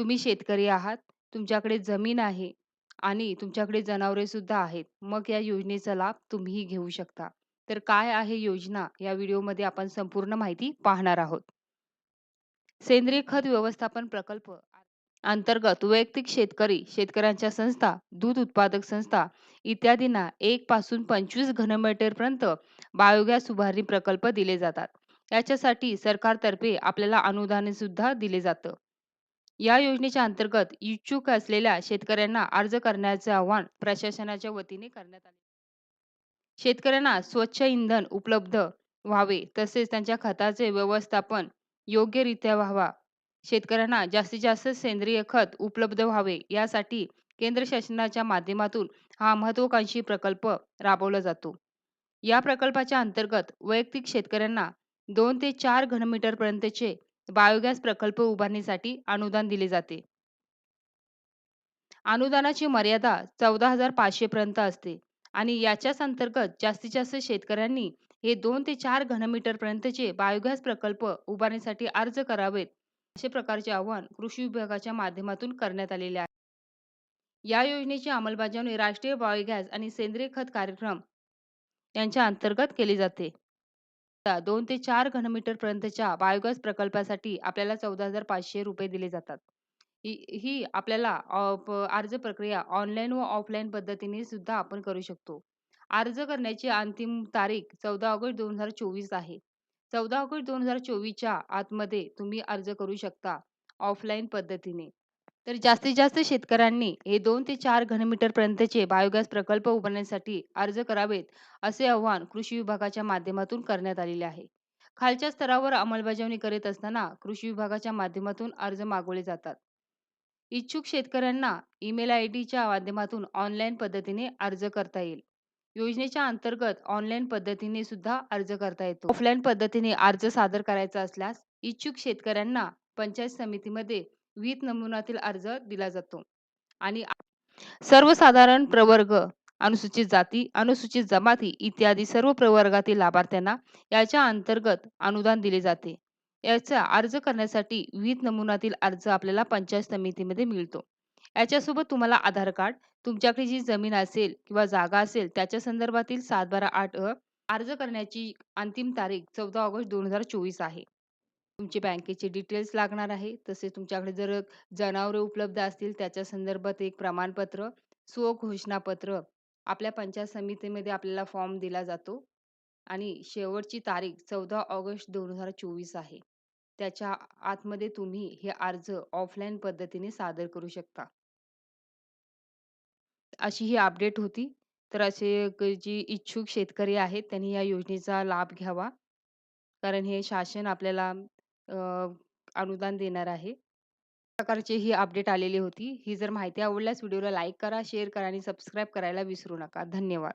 तुम्ही शेतकरी आहात, तुमच्याकडे जमीन आहे आणि तुमच्याकडे जनावरे सुद्धा आहेत. मग या योजनेचा लाभ तुम्हीही घेऊ शकता. तर काय आहे योजना? या व्हिडिओमध्ये आपण संपूर्ण माहिती पाहणार आहोत. सेंद्रिय खत व्यवस्थापन प्रकल्प अंतर्गत वैयक्तिक शेतकरी, शेतकऱ्यांच्या संस्था, दूध उत्पादक संस्था इत्यादींना 1 पासून 25 घनमीटरपर्यंत बायोगॅस उभारणी प्रकल्प दिले जातात. याच्यासाठी सरकारतर्फे आपल्याला अनुदान सुद्धा दिले जातं. या योजनेच्या अंतर्गत इच्छुक असलेल्या शेतकऱ्यांना अर्ज करण्याचे आवाहन प्रशासनाच्या वतीने करण्यात आले. शेतकऱ्यांना स्वच्छ इंधन उपलब्ध व्हावे तसेच त्यांच्या खताचे व्यवस्थापन योग्यरित्या व्हावा शेतकऱ्यांना जास्तीत जास्त सेंद्रिय खत उपलब्ध व्हावे यासाठी केंद्र शासनाच्या माध्यमातून हा महत्वाकांक्षी प्रकल्प राबवला जातो. या प्रकल्पाच्या अंतर्गत वैयक्तिक शेतकऱ्यांना दोन ते चार घनमीटर पर्यंतचे बायोगॅस प्रकल्प उभारणीसाठी अनुदान दिले जाते. अनुदानाची मर्यादा चौदा हजार पाचशे पर्यंत असते आणि याच्याच अंतर्गत जास्तीत जास्त शेतकऱ्यांनी हे दोन ते चार घनमीटर पर्यंतचे बायोगॅस प्रकल्प उभारण्यासाठी अर्ज करावेत असे प्रकारचे आवाहन कृषी विभागाच्या माध्यमातून करण्यात आलेले आहे या योजनेची अंमलबजावणी राष्ट्रीय बायोगॅस आणि सेंद्रिय खत कार्यक्रम यांच्या अंतर्गत केली जाते दोन ते चार घनमीटर पर्यंतच्या बायोगॅस प्रकल्पासाठी आपल्याला चौदा हजार पाचशे रुपये दिले जातात. ही आपल्याला अर्ज प्रक्रिया ऑनलाईन व ऑफलाईन पद्धतीने सुद्धा आपण करू शकतो. अर्ज करण्याची अंतिम तारीख चौदा ऑगस्ट दोन हजार चोवीस आहे. चौदा ऑगस्ट दोन हजार चोवीसच्या आतमध्ये तुम्ही अर्ज करू शकता ऑफलाईन पद्धतीने. तर जास्तीत जास्त शेतकऱ्यांनी हे दोन ते चार घनमीटर पर्यंतचे बायोगॅस प्रकल्प उभारण्यासाठी अर्ज करावेत असे आवाहन कृषी विभागाच्या माध्यमातून करण्यात आलेले आहे. खालच्या स्तरावर अंमलबजावणी करीत असताना कृषी विभागाच्या माध्यमातून अर्ज मागवले जातात. इच्छुक शेतकऱ्यांना ईमेल आय डीच्या माध्यमातून ऑनलाईन पद्धतीने अर्ज करता येईल. योजनेच्या अंतर्गत ऑनलाईन पद्धतीने सुद्धा अर्ज करता येतो. ऑफलाईन पद्धतीने अर्ज सादर करायचा असल्यास इच्छुक शेतकऱ्यांना पंचायत समितीमध्ये विहित नमुनातील अर्ज दिला जातो. आणि सर्वसाधारण प्रवर्ग अनुसूचित जाती अनुसूचित जमाती इत्यादी सर्व प्रवर्गातील लाभार्थ्यांना याच्या अंतर्गत अनुदान दिले जाते. याचा अर्ज करण्यासाठी विविध नमुनातील अर्ज आपल्याला पंचायत समितीमध्ये मिळतो. याच्यासोबत तुम्हाला आधार कार्ड तुमच्याकडे जी जमीन असेल किंवा जागा असेल त्याच्या संदर्भातील सात बारा आठ अर्ज करण्याची अंतिम तारीख चौदा ऑगस्ट दोन हजार चोवीस आहे. तुमचे बँकेचे डिटेल्स लागणार आहे. तसेच तुमच्याकडे जर जनावरे उपलब्ध असतील त्याच्या संदर्भात एक प्रमाणपत्र स्वघोषणापत्र आपल्या पंचायत समितीमध्ये आपल्याला फॉर्म दिला जातो. आणि शेवटची तारीख चौदा ऑगस्ट दोन हजार चोवीस आहे. त्याच्या आतमध्ये तुम्ही हे अर्ज ऑफलाईन पद्धतीने सादर करू शकता. अशी ही अपडेट होती. तर असे जी इच्छुक शेतकरी आहेत त्यांनी या योजनेचा लाभ घ्यावा. कारण हे शासन आपल्याला अनुदान देणार आहे. प्रकारची ही अपडेट आलेली होती. ही जर माहिती आवडल्यास व्हिडिओला लाईक करा शेअर करा आणि सबस्क्राईब करायला विसरू नका. धन्यवाद.